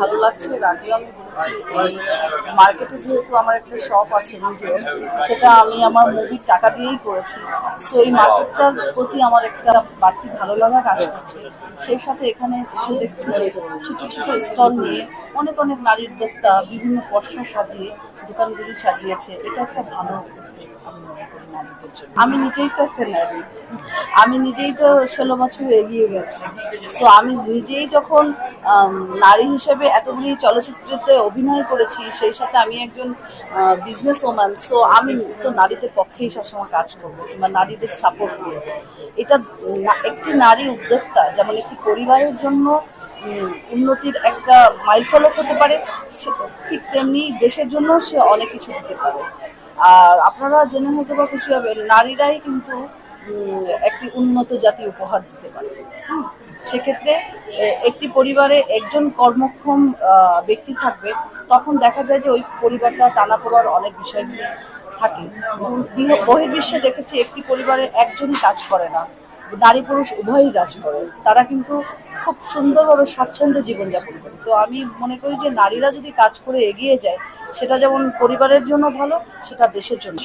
ভালো লাগছে এর আগেও আমি বলেছি, এই মার্কেটে যেহেতু আমার একটা শপ আছে নিজের, সেটা আমি আমার মুভির টাকা দিয়েই করেছি। সো এই মার্কেটটার প্রতি আমার একটা বাড়তি ভালো লাগা কাজ করছে। সেই সাথে এখানে এসে দেখছি যে ছোট ছোট স্টল নিয়ে অনেক অনেক নারী উদ্যোক্তা বিভিন্ন পর্ষা সাজিয়ে দোকানগুলি সাজিয়েছে, এটা একটা ভালো আমি নিজেই তো একটা নারী। আমি নিজেই তো ষোলো বছর এগিয়ে গেছি। সো আমি নিজেই যখন নারী হিসেবে এতগুলি চলচ্চিত্রতে অভিনয় করেছি, সেই সাথে আমি একজন বিজনেস ওম্যান সো আমি তো নারীদের পক্ষেই সবসময় কাজ করব, কিংবা নারীদের সাপোর্ট করব। এটা একটি নারী উদ্যোক্তা, যেমন একটি পরিবারের জন্য উন্নতির একটা মাইলফলক হতে পারে, সে- ঠিক তেমনি দেশের জন্য সে অনেক কিছু দিতে পারে। আর আপনারা জেনে হয়তো বা খুশি হবেন, নারীরাই কিন্তু একটি উন্নত জাতি উপহার দিতে পারে। সেক্ষেত্রে একটি পরিবারে একজন কর্মক্ষম ব্যক্তি থাকবে, তখন দেখা যায় যে ওই পরিবারটা টানা পড়ার অনেক বিষয়গুলি থাকে। বৃহ- বহির্বিশ্বে দেখেছি একটি পরিবারে একজনই কাজ করে না। নারী পুরুষ উভয়ই কাজ করে। তারা কিন্তু খুব সুন্দরভাবে স্বাচ্ছন্দ্যে জীবনযাপন করে। তো আমি মনে করি যে নারীরা যদি কাজ করে এগিয়ে যায়, সেটা যেমন পরিবারের জন্য ভালো, সেটা দেশের জন্য।